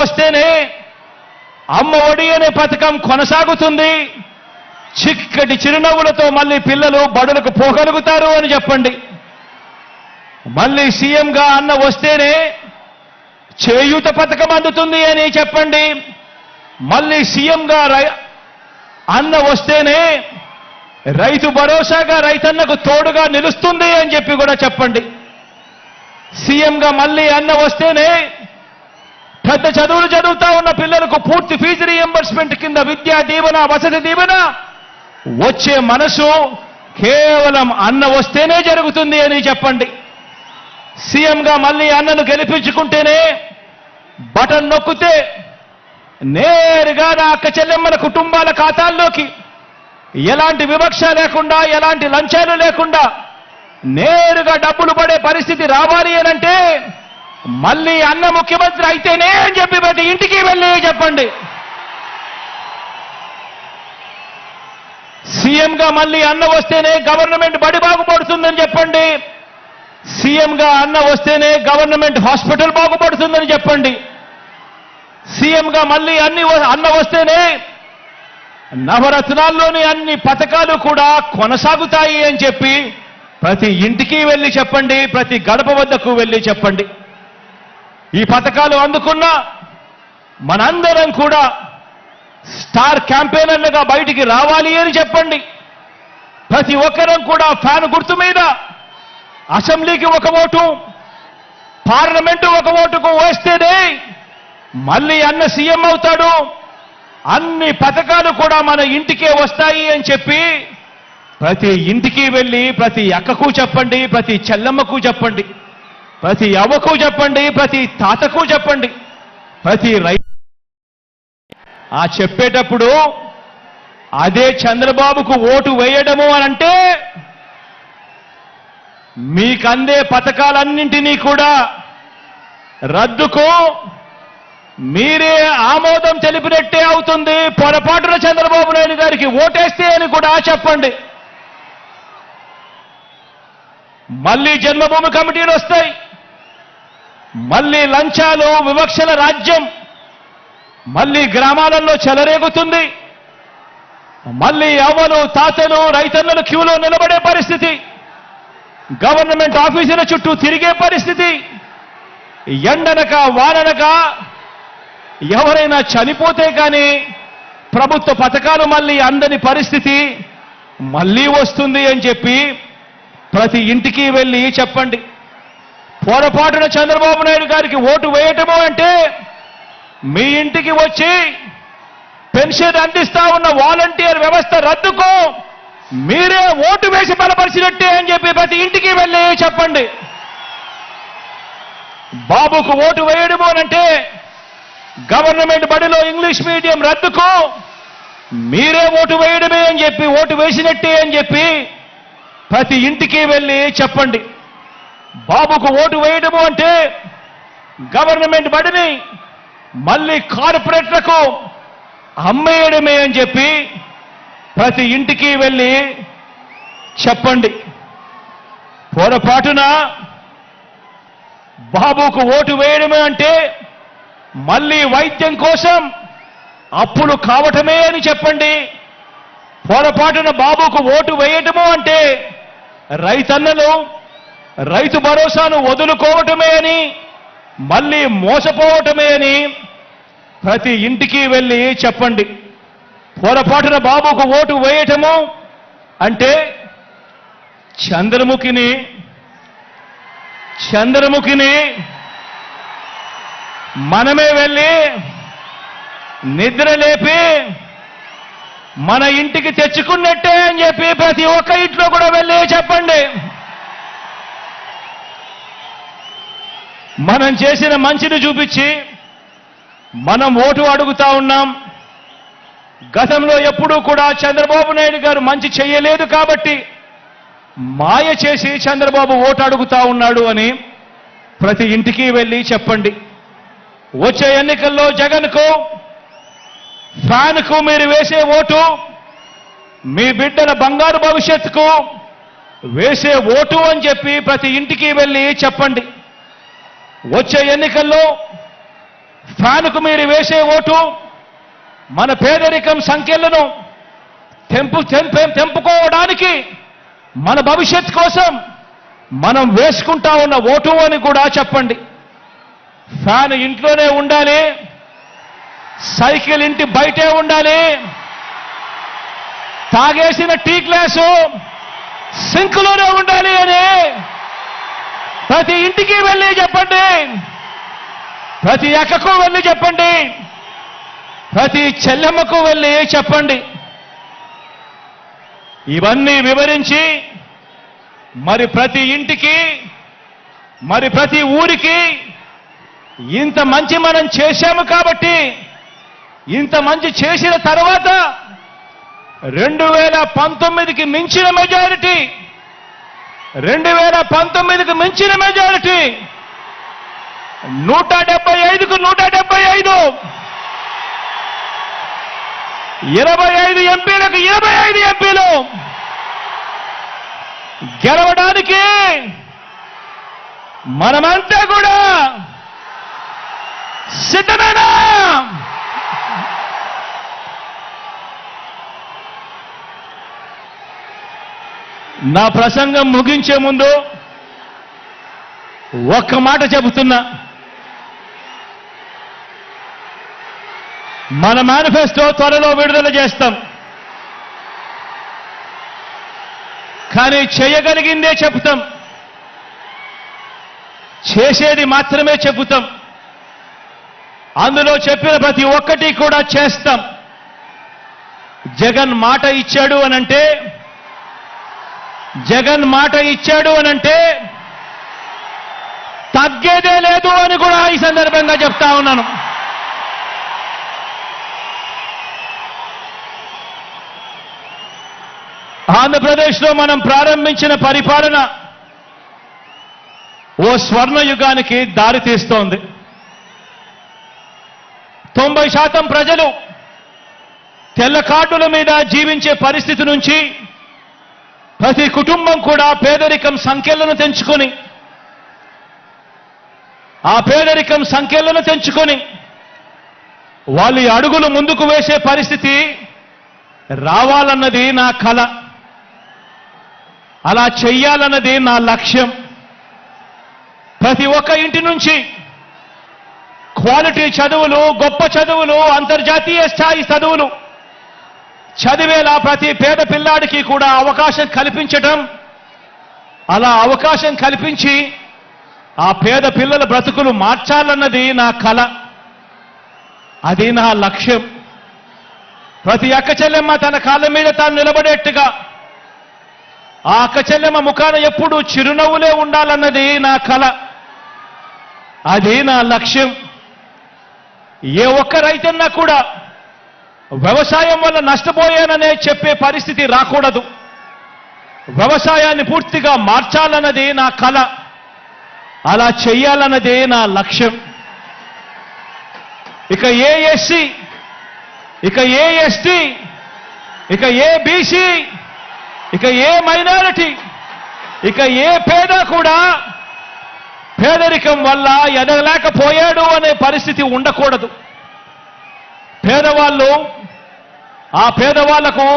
వస్తేనే అమ్మ ఒడి అనే పథకం కొనసాగుతుంది. చిక్కటి చిరునవ్వులతో మళ్ళీ పిల్లలు బడులకు పోగలుగుతారు అని చెప్పండి. మళ్ళీ సీఎంగా అన్న వస్తేనే చేయూత పథకం అందుతుంది అని చెప్పండి. మళ్ళీ సీఎంగా రై అన్న వస్తేనే రైతు భరోసాగా రైతన్నకు తోడుగా నిలుస్తుంది అని చెప్పి కూడా చెప్పండి. సీఎంగా మళ్ళీ అన్న వస్తేనే పెద్ద చదువులు చదువుతా ఉన్న పిల్లలకు పూర్తి ఫీజు రీఎంబర్స్మెంట్ కింద విద్యా దీవెన వసతి దీవెన వచ్చే మనసు కేవలం అన్న వస్తేనే జరుగుతుంది అని చెప్పండి. సీఎంగా మళ్ళీ అన్నను గెలిపించుకుంటేనే బటన్ నొక్కితే నేరుగా నా అక్క చెల్లెమ్మల కుటుంబాల ఖాతాల్లోకి ఎలాంటి వివక్ష లేకుండా ఎలాంటి లంచాలు లేకుండా నేరుగా డబ్బులు పడే పరిస్థితి రావాలి అనంటే మళ్ళీ అన్న ముఖ్యమంత్రి అయితేనే అని చెప్పి ప్రతి ఇంటికి వెళ్ళి చెప్పండి. సీఎంగా మళ్ళీ అన్న వస్తేనే గవర్నమెంట్ బడి బాగుపడుతుందని చెప్పండి. సీఎంగా అన్న వస్తేనే గవర్నమెంట్ హాస్పిటల్ బాగుపడుతుందని చెప్పండి. సీఎంగా మళ్ళీ అన్ని అన్న వస్తేనే నవరత్నాల్లోని అన్ని పథకాలు కూడా కొనసాగుతాయి అని చెప్పి ప్రతి ఇంటికి వెళ్ళి చెప్పండి ప్రతి గడప వద్దకు వెళ్ళి చెప్పండి. ఈ పథకాలు అందుకున్న మనందరం కూడా స్టార్ క్యాంపెయినర్లుగా బయటికి రావాలి అని చెప్పండి. ప్రతి ఒక్కరం కూడా ఫ్యాన్ గుర్తు మీద అసెంబ్లీకి ఒక ఓటు పార్లమెంటు ఒక ఓటుకు వేస్తేనే మళ్ళీ అన్న సీఎం అవుతాడు. అన్ని పథకాలు కూడా మన ఇంటికే వస్తాయి అని చెప్పి ప్రతి ఇంటికి వెళ్ళి ప్రతి అక్కకు చెప్పండి ప్రతి చెల్లమ్మకు చెప్పండి. ప్రతి అవ్వకు చెప్పండి ప్రతి తాతకు చెప్పండి. ప్రతి రైతు ఆ చెప్పేటప్పుడు అదే చంద్రబాబుకు ఓటు వేయడము అని అంటే మీకందే పథకాలన్నింటినీ కూడా రద్దుకు మీరే ఆమోదం తెలిపినట్టే అవుతుంది. పొరపాటున చంద్రబాబు నాయుడు గారికి ఓటేస్తే అని కూడా చెప్పండి. మళ్ళీ జన్మభూమి కమిటీలు వస్తాయి. మళ్ళీ లంచాలు వివక్షల రాజ్యం మళ్ళీ గ్రామాలలో చెలరేగుతుంది మళ్ళీ అవ్వలు తాతలు రైతన్నలు క్యూలో నిలబడే పరిస్థితి గవర్నమెంట్ ఆఫీసుల చుట్టూ తిరిగే పరిస్థితి ఎండనక వాననక ఎవరైనా చనిపోతే కానీ ప్రభుత్వ పథకాలు మళ్ళీ అందని పరిస్థితి మళ్ళీ వస్తుంది అని చెప్పి ప్రతి ఇంటికి వెళ్ళి చెప్పండి. పొరపాటున చంద్రబాబు నాయుడు గారికి ఓటు వేయటము అంటే మీ ఇంటికి వచ్చి పెన్షన్ అందిస్తా ఉన్న వాలంటీర్ వ్యవస్థ రద్దుకు మీరే ఓటు వేసి బలపరిచినట్టే అని చెప్పి ప్రతి ఇంటికి వెళ్ళి చెప్పండి. బాబుకు ఓటు వేయడము అంటే గవర్నమెంట్ బడిలో ఇంగ్లీష్ మీడియం రద్దుకు మీరే ఓటు వేయడమే అని చెప్పి ఓటు వేసినట్టే అని చెప్పి ప్రతి ఇంటికి వెళ్ళి చెప్పండి. బాబుకు ఓటు వేయడము అంటే గవర్నమెంట్ బడిని మళ్ళీ కార్పొరేట్లకు అమ్మేయడమే అని చెప్పి ప్రతి ఇంటికి వెళ్ళి చెప్పండి. పొరపాటున బాబుకు ఓటు వేయడమే అంటే మళ్ళీ వైద్యం కోసం అప్పులు కావటమే అని చెప్పండి. పొరపాటున బాబుకు ఓటు వేయటము అంటే రైతన్నలు రైతు భరోసాను వదులుకోవటమే అని మళ్ళీ మోసపోవటమే అని ప్రతి ఇంటికి వెళ్ళి చెప్పండి. పొరపాటున బాబుకు ఓటు వేయటము అంటే చంద్రముఖిని చంద్రముఖిని మనమే వెళ్ళి నిద్ర లేపి మన ఇంటికి తెచ్చుకున్నట్టే అని చెప్పి ప్రతి ఒక్క ఇంట్లో కూడా వెళ్ళి చెప్పండి. మనం చేసిన మంచిని చూపించి మనం ఓటు అడుగుతా ఉన్నాం. గతంలో ఎప్పుడూ కూడా చంద్రబాబు నాయుడు గారు మంచి చేయలేదు కాబట్టి మాయ చేసి చంద్రబాబు ఓటు అడుగుతా ఉన్నాడు అని ప్రతి ఇంటికి వెళ్ళి చెప్పండి. వచ్చే ఎన్నికల్లో జగన్కు ఫ్యాన్కు మీరు వేసే ఓటు మీ బిడ్డల బంగారు భవిష్యత్తుకు వేసే ఓటు అని చెప్పి ప్రతి ఇంటికి వెళ్ళి చెప్పండి. వచ్చే ఎన్నికల్లో ఫ్యాన్కు మీరు వేసే ఓటు మన పేదరికం సంఖ్యలను తెంపు తెంపుకోవడానికి మన భవిష్యత్ కోసం మనం వేసుకుంటా ఉన్న ఓటు అని కూడా చెప్పండి. ఫ్యాన్ ఇంట్లోనే ఉండాలి. సైకిల్ ఇంటి బయటే ఉండాలి. తాగేసిన టీ గ్లాసు సింక్లోనే ఉండాలి అని ప్రతి ఇంటికి వెళ్ళి చెప్పండి. ప్రతి అక్కకు వెళ్ళి చెప్పండి. ప్రతి చెల్లెమ్మకు వెళ్ళి చెప్పండి. ఇవన్నీ వివరించి మరి ప్రతి ఇంటికి మరి ప్రతి ఊరికి ఇంత మంచి మనం చేశాము కాబట్టి ఇంత మంచి చేసిన తర్వాత రెండు వేల పంతొమ్మిదికి మించిన మెజారిటీ రెండు వేల పంతొమ్మిదికి మించిన మెజారిటీ నూట డెబ్బై ఐదుకు నూట డెబ్బై ఐదు. ఇరవై ఐదు ఎంపీలకు ఇరవై ఐదు ఎంపీలు. గెలవడానికి మనమంతా కూడా సిద్ధమేనా? నా ప్రసంగం ముగించే ముందు ఒక్క మాట చెబుతున్నా. మన మేనిఫెస్టో త్వరలో విడుదల చేస్తాం. కానీ చేయగలిగిందే చెబుతాం. చేసేది మాత్రమే చెబుతాం. అందులో చెప్పిన ప్రతి ఒక్కటి కూడా చేస్తాం. జగన్ మాట ఇచ్చాడు అనంటే జగన్ మాట ఇచ్చాడు అనంటే తగ్గేదే లేదు అని కూడా ఈ సందర్భంగా చెప్తా ఉన్నాను. ఆంధ్రప్రదేశ్లో మనం ప్రారంభించిన పరిపాలన ఓ స్వర్ణ యుగానికి దారి తీస్తోంది. తొంభై శాతం ప్రజలు తెల్ల కార్డుల మీద జీవించే పరిస్థితి నుంచి ప్రతి కుటుంబం కూడా పేదరికం సంఖ్యలను తెంచుకొని ఆ పేదరికం సంఖ్యలను తెంచుకొని వాళ్ళు అడుగులు ముందుకు వేసే పరిస్థితి రావాలన్నది నా కల. అలా చెయ్యాలన్నది నా లక్ష్యం. ప్రతి ఒక్క ఇంటి నుంచి క్వాలిటీ చదువులు గొప్ప చదువులు అంతర్జాతీయ స్థాయి చదువులు చదివేలా ప్రతి పేద పిల్లాడికి కూడా అవకాశం కల్పించటం అలా అవకాశం కల్పించి ఆ పేద పిల్లల బ్రతుకులు మార్చాలన్నది నా కల. అది నా లక్ష్యం. ప్రతి అక్క చెల్లెమ్మ తన కాళ్ళ మీద తాను నిలబడేట్టుగా ఆ అక్క చెల్లెమ్మ ముఖాన ఎప్పుడు చిరునవ్వులే ఉండాలన్నది నా కల. అది నా లక్ష్యం. ఏ ఒక్క రైతన్నా కూడా వ్యవసాయం వల్ల నష్టపోయాననే చెప్పే పరిస్థితి రాకూడదు. వ్యవసాయాన్ని పూర్తిగా మార్చాలన్నది నా కల. అలా చేయాలన్నదే నా లక్ష్యం. ఇక ఏ ఎస్సీ ఇక ఏ ఎస్టీ ఇక ఏ బీసీ ఇక ఏ మైనారిటీ ఇక ఏ పేద కూడా పేదరికం వల్ల ఎదగలేకపోయాడు అనే పరిస్థితి ఉండకూడదు. పేదవాళ్ళు ఆ పేదవాళ్ళకు